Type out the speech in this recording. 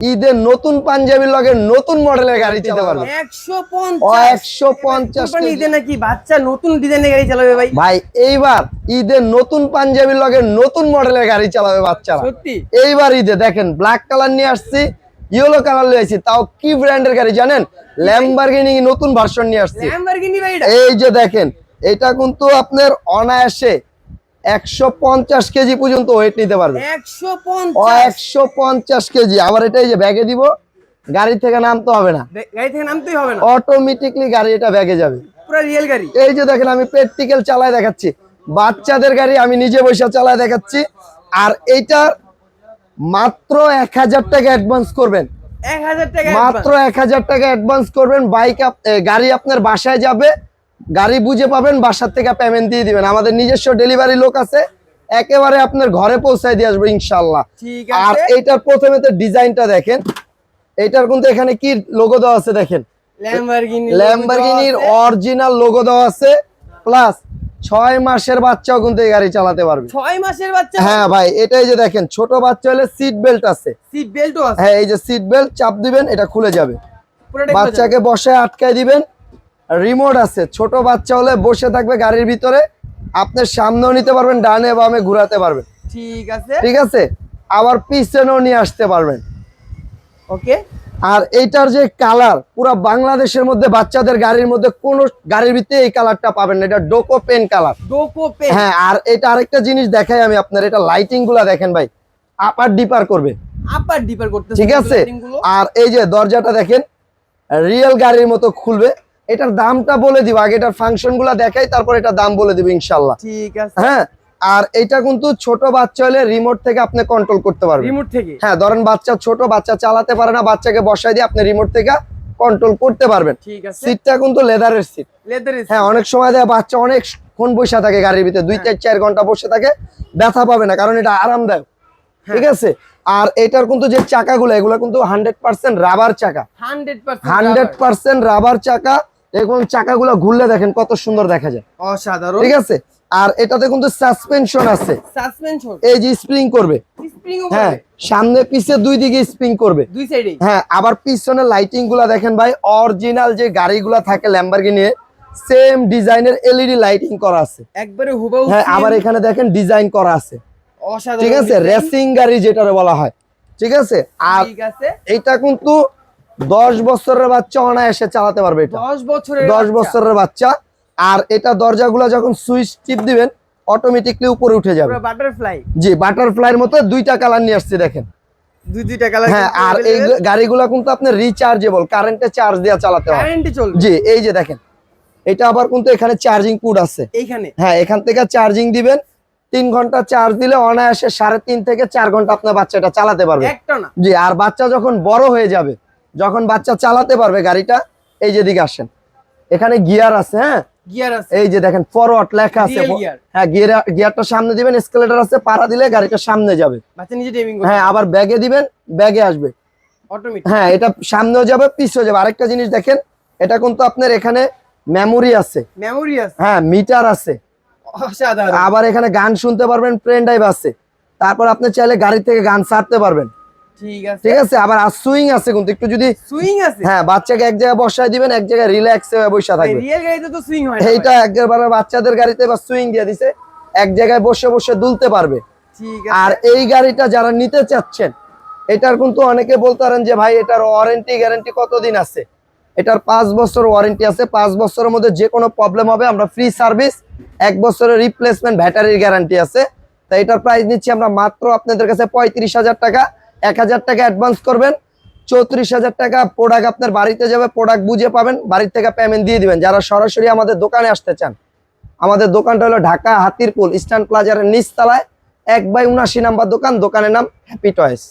ঈদের নতুন পাঞ্জাবির লগে নতুন মডেলের গাড়ি দিতে পারবে। একশো ও পঞ্চাশ একশো পঞ্চাশ কোরবানি ঈদে নাকি বাচ্চা নতুন ডিজাইনের গাড়ি চালাবে ভাই। ভাই এইবার ঈদের নতুন পাঞ্জাবির লগে নতুন মডেলের গাড়ি চালাবে বাচ্চারা। সত্যি? এইবার ঈদে দেখেন ব্ল্যাক কালার নিয়ে আসছি ইয়েলো কালার নিয়ে আসছি তাও কি ব্র্যান্ডের গাড়ি জানেন? ল্যাম্বারগিনি নতুন ভার্সন নিয়ে আসছি। ল্যাম্বরগিনি ভাই এটা। এই যে দেখেন এটা কিন্তু আপনার অনায়াসে একশো পঞ্চাশ কেজি পর্যন্ত ওয়েট নিতে পারবে। একশো পঞ্চাশ। কেজি। আবার এটা এই যে ব্যাগে দিব গাড়ি থেকে নামতে হবে না। গাড়ি থেকে নামতেই হবে না। অটোমেটিকলি গাড়ি এটা ব্যাগে যাবে। পুরো রিয়েল গাড়ি। এই যে দেখেন আমি প্র্যাকটিক্যাল চালায় দেখাচ্ছি। বাচ্চাদের গাড়ি আমি নিজে বসে চালায় দেখাচ্ছি। আর এইটা মাত্র এক হাজার টাকা অ্যাডভান্স করবেন। মাত্র এক হাজার টাকা অ্যাডভান্স করবেন। বাইক গাড়ি আপনার বাসায় যাবে। গাড়ি বুঝে পাবেন বাসার থেকে পেমেন্ট দিয়ে দিবেন। আমাদের নিজস্ব ডেলিভারি লোক আছে একেবারে আপনার ঘরে পৌঁছায় দিয়ে আসবে ইনশাল্লাহ আর এইটার প্রথমে তো ডিজাইনটা দেখেন। এইটার কিন্তু এখানে কি লোগো দেওয়া আছে দেখেন? ল্যাম্বরগিনি ল্যাম্বরগিনির অরিজিনাল লোগো দেওয়া আছে প্লাস ছয় মাসের বাচ্চাও কিন্তু এই গাড়ি চালাতে পারবে। ছয় মাসের বাচ্চা? হ্যাঁ ভাই এটাই যে দেখেন ছোট বাচ্চা হলে সিট বেল্ট আছে। সিট বেল্টও আছে? হ্যাঁ এই যে সিট বেল্ট চাপ দিবেন এটা খুলে যাবে। বাচ্চাকে বসে আটকায় দিবেন রিমোট আছে। ছোট বাচ্চা হলে বসে থাকবে গাড়ির ভিতরে। আপনার সামনেও নিতে পারবেন ডানে বামে ঘুরাতে পারবেন। ঠিক আছে। ঠিক আছে? আবার পিছনেও নিয়ে আসতে পারবেন। ওকে। আর এইটার যে কালার পুরো বাংলাদেশের মধ্যে বাচ্চাদের গাড়ির মধ্যে কোন গাড়ির ভিতরে এই কালারটা পাবেন না। এটা ডোকো পেন কালার। ডোকো পে হ্যাঁ আর এটা আরেকটা জিনিস দেখাই আমি আপনার এটা লাইটিংগুলা দেখেন ভাই। আপার ডিপার করবে। আপার ডিপার করতে ঠিক আছে? আর এই যে দরজাটা দেখেন রিয়েল গাড়ির মতো খুলবে। এটার দামটা বলে দিব। আগে এটার ফাংশনগুলা দেখাই তারপর এটা দাম বলে দিব ইনশাল্লাহ ঠিক আছে। হ্যাঁ? আর এটা কিন্তু ছোট বাচ্চা হলে রিমোট থেকে আপনি কন্ট্রোল করতে পারবেন। রিমোট থেকে? হ্যাঁ ধরেন বাচ্চা ছোট বাচ্চা চালাতে পারে না বাচ্চাকে বসায় দিয়ে আপনি রিমোট থেকে কন্ট্রোল করতে পারবেন। ঠিক আছে। সিটটা কিন্তু লেদারের সিট লেদার হ্যাঁ অনেক সময় দেয় বাচ্চা অনেকক্ষণ বসে থাকে গাড়ির ভিতরে দুই চার চার ঘণ্টা বসে থাকে ব্যথা পাবে না কারণ এটা আরামদায়ক। ঠিক আছে? আর এটার কিন্তু যে চাকাগুলো এগুলো কিন্তু হান্ড্রেড পার্সেন্ট রাবার চাকা। হান্ড্রেড পার্সেন্ট রাবার চাকা এবং চাকাগুলো ঘুরলে দেখেন কত সুন্দর দেখা যায়। অসাধারণ। ঠিক আছে? আর এটাতে কিন্তু সাসপেনশন আছে। সাসপেনশন এই যে স্প্রিং করবে। স্প্রিং হ্যাঁ সামনে পিছে দুই দিকে স্প্রিং করবে। দুই সাইডে হ্যাঁ আবার পিছনে লাইটিংগুলা দেখেন ভাই অরিজিনাল যে গাড়িগুলা থাকে ল্যাম্বারগিনি সেম ডিজাইনের এলইডি লাইটিং করা আছে। একবারে হুবাহু হ্যাঁ আবার এখানে দেখেন ডিজাইন করা আছে। অসাধারণ ঠিক আছে? রেসিং গাড়ি যেটারে বলা হয়। ঠিক আছে? আর ঠিক আছে। এটা কিন্তু দশ বছরের বাচ্চা অনায়াসে চালাতে পারবে এটা। 10 বছরের দশ বছরের বাচ্চা। আর এটা দরজাগুলো যখন সুইচ টিপ দিবেন অটোমেটিকলি উপরে উঠে যাবে। বাটারফ্লাই জি বাটারফ্লাইয়ের মতো দুইটা কালার নিয়ে আসছি দেখেন। দুই দুইটা কালার হ্যাঁ আর এই গাড়িগুলো কিন্তু রিচার্জেবল কারেন্টে চার্জ দেওয়া চালাতে হয়। কারেন্টে চলবে। জি এই যে দেখেন। এটা আবার কিন্তু এখানে চার্জিং আছে। এইখানে। হ্যাঁ এখান থেকে চার্জিং দিবেন। তিন ঘণ্টা চার্জ দিলে অনায়াসে সাড়ে তিন থেকে চার ঘণ্টা আপনার বাচ্চাটা চালাতে পারবে। জি আর বাচ্চা যখন বড় হয়ে যাবে যখন বাচ্চা চালাতে পারবে গাড়িটা এই যে দিকে আসেন। এখানে গিয়ার আছে হ্যাঁ? গিয়ার আছে। এই যে দেখেন ফরওয়ার্ড লেখা আছে। হ্যাঁ গিয়ার গিয়ারটা সামনে দিবেন এসকেলেটর আছে পাড়া দিলে গাড়িটা সামনে যাবে। বাচ্চা নিজে ড্রাইভিং করবে হ্যাঁ আবার ব্যাগে দিবেন ব্যাগে আসবে। অটোমেটিক হ্যাঁ এটা সামনেও যাবে পিছেও যাবে। আরেকটা জিনিস দেখেন এটা কিন্তু আপনার এখানে মেমোরি আছে। মেমোরি আছে। হ্যাঁ মিটার আছে। আবার এখানে গান শুনতে পারবেন প্লেন ড্রাইভ আছে। তারপর আপনি চাইলে গাড়ি থেকে গান ছাড়তে পারবেন। ঠিক আছে। ঠিক আছে আবার সুইং আছে কিন্তু একটু যদি সুইং আছে? হ্যাঁ বাচ্চাকে এক জায়গায় বসায় দিবেন এক জায়গায় রিল্যাক্স বসে থাকবে। রিয়েল গাড়িতে তো সুইং হয় এইটা একবারে বাচ্চাদের গাড়িতে বা সুইং দিয়ে দিছে এক জায়গায় বসে বসে দুলতে পারবে। ঠিক আর এই গাড়িটা যারা নিতে চাচ্ছেন এটার কিন্তু অনেকে বলতে পারেন যে ভাই এটার ওয়ারেন্টি গ্যারান্টি কতদিন আছে? এটার পাঁচ বছর ওয়ারেন্টি আছে পাঁচ বছরের মধ্যে যে কোনো প্রবলেম হবে আমরা ফ্রি সার্ভিস এক বছরের রিপ্লেসমেন্ট ব্যাটারির গ্যারান্টি আছে। তাই এটার প্রাইস নিচ্ছি আমরা মাত্র আপনাদের কাছে পঁয়ত্রিশ হাজার টাকা। এক হাজার টাকা অ্যাডভান্স করবেন, চৌত্রিশ হাজার টাকা প্রোডাক্ট আপনার বাড়িতে যাবে প্রোডাক্ট বুঝে পাবেন, বাড়ির থেকে পেমেন্ট দিয়ে দিবেন। যারা সরাসরি আমাদের দোকানে আসতে চান, আমাদের দোকানটা হলো ঢাকা হাতিরপুল, ইস্টার্ন প্লাজারের নিচতলায়, এক বাই উনাশি নাম্বার দোকান, দোকানের নাম হ্যাপি টয়েস